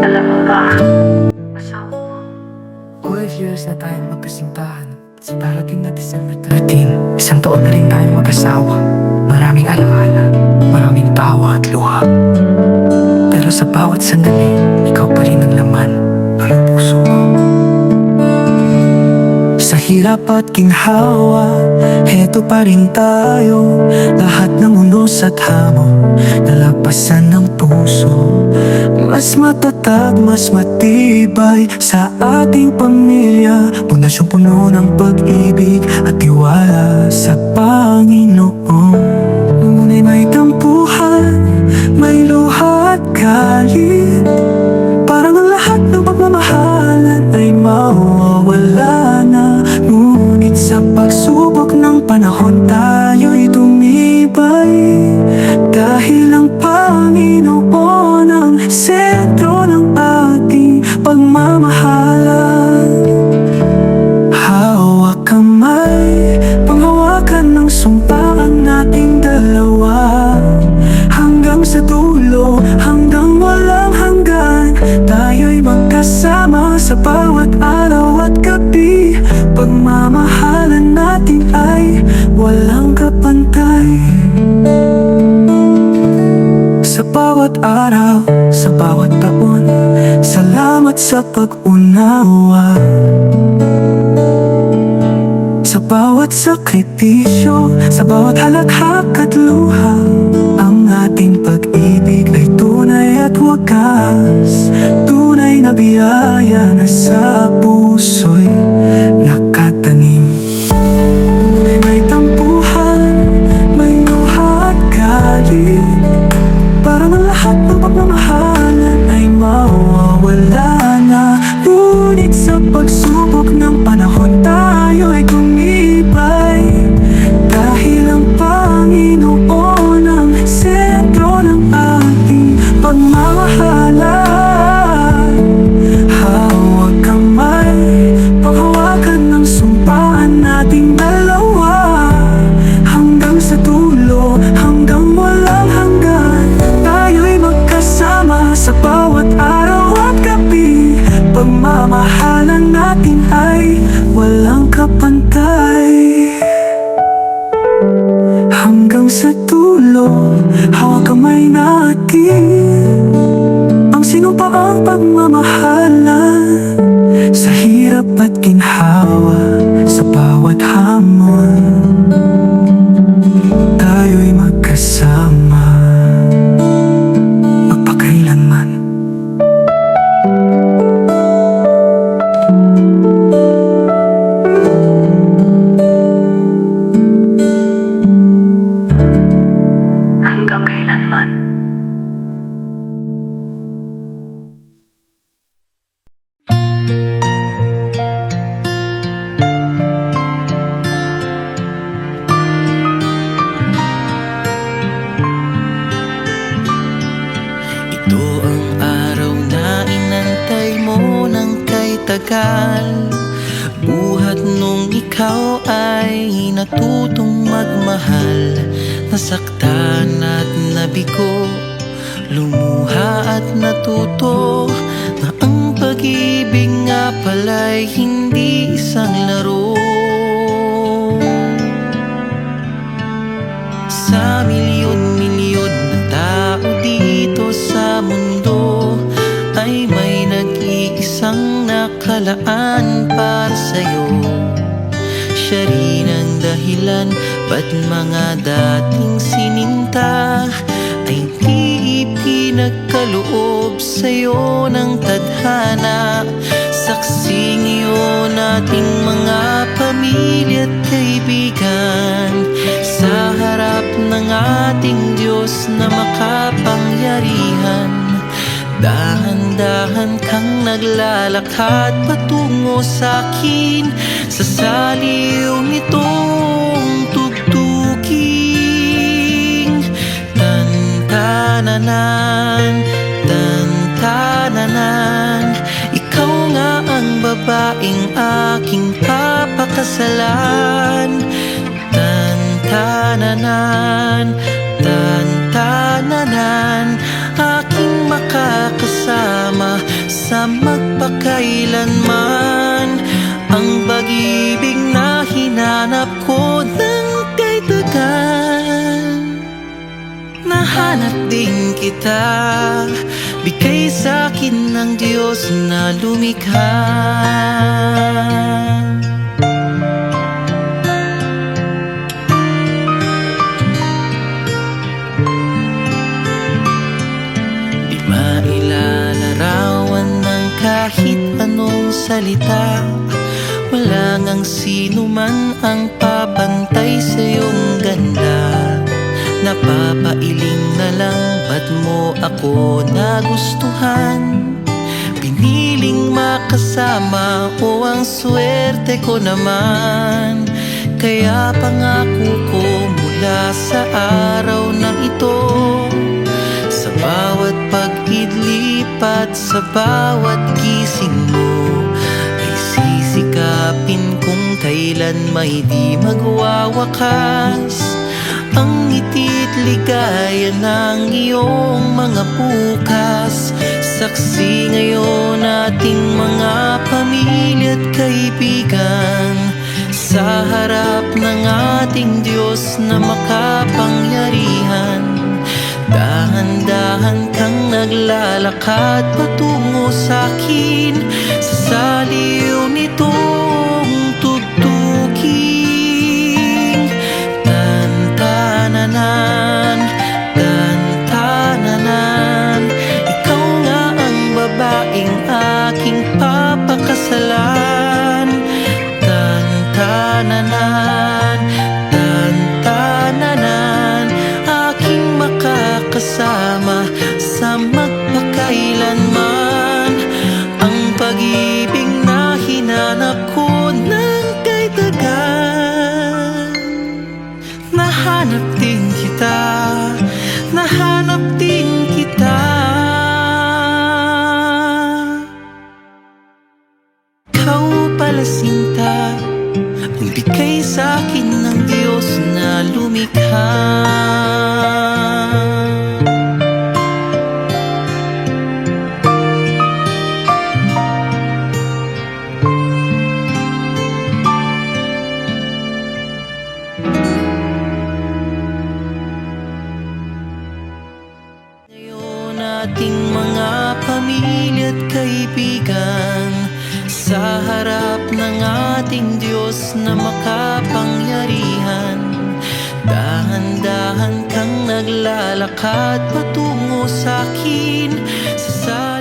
Alam mo ba, asawa mo. 12 years na tayo magkasintahan. Sa darating na December 13 Isang taon na rin Maraming alaala Maraming tawa at luha. Pero sa bawat sandali Ikaw pa rin ang laman hirap at ginhawa Heto pa rin tayo. Lahat ng unos at hamon Nalapasan ng puso. Mas matatag, mas matibay Sa ating pamilya. Pundasyong puno ng pag-ibig At tiwala sa Panginoon bawat araw Sa bawat taon. Salamat sa pag-unawa. Sa bawat sakripisyo Sa bawat halakhak at luha Ang ating pag-ibig ay tunay at wagas. Tunay na biyaya na sa puso'y nakatanim. May tampuhan, may luha at galit lahat ng pagmamahalan hawak kamay natin Ang sino pa ang pagmamahalan? Sa hirap at ginhawa Sa bawat hamon tagal Buhat nung ikaw ay natutong magmahal. Nasaktan at nabigo. Lumuha at natuto Na ang pag-ibig nga pala'y hindi isang laro nakalaan para sa'yo. Siya rin ang dahilan Ba't mga dating sininta Ay di ipinagkaloob sa'yo ng tadhana. Saksing iyon ating mga pamilya at kaibigan Sa harap ng ating Diyos na makapangyarihan Dahan-dahan kang naglalakad patungo sa akin. Sa saliw nitong tugtuging Tantananan, tantananan. Ikaw nga ang babaeng aking papakasalan. Tantananan Tan-tananan, magpakailanman. Ang pag-ibig na hinanap ko ng kay tagan Nahanap din kita. Bigay sa akin ng Diyos na lumikha salita Wala ngang sino man ang papantay sa iyong ganda. Napapailing na lang ba't mo ako nagustuhan? Piniling makasama o ang swerte ko naman? Kaya pangako ko mula sa araw na ito Sa bawat pag-idlip at sa bawat gising mo sisikapin kung kailan may di magwawakas. Ang ngiti't ligaya ng iyong mga bukas Saksi ngayon ating mga pamilya at kaibigan. Sa harap ng ating Diyos na makapangyarihan. Dahan-dahan kang naglalakad patungo sa akin. Sa aking papakasalan. Tan-tananan, tan-tananan Aking makakasama sa magpakailanman. Ang pag-ibig pala sinta Ang bigay sa akin ng Diyos na lumikha ating mga pamilya at kaibigan Sa harap ng ating Diyos na makapangyarihan. Dahan-dahan kang naglalakad patungo sa akin Sa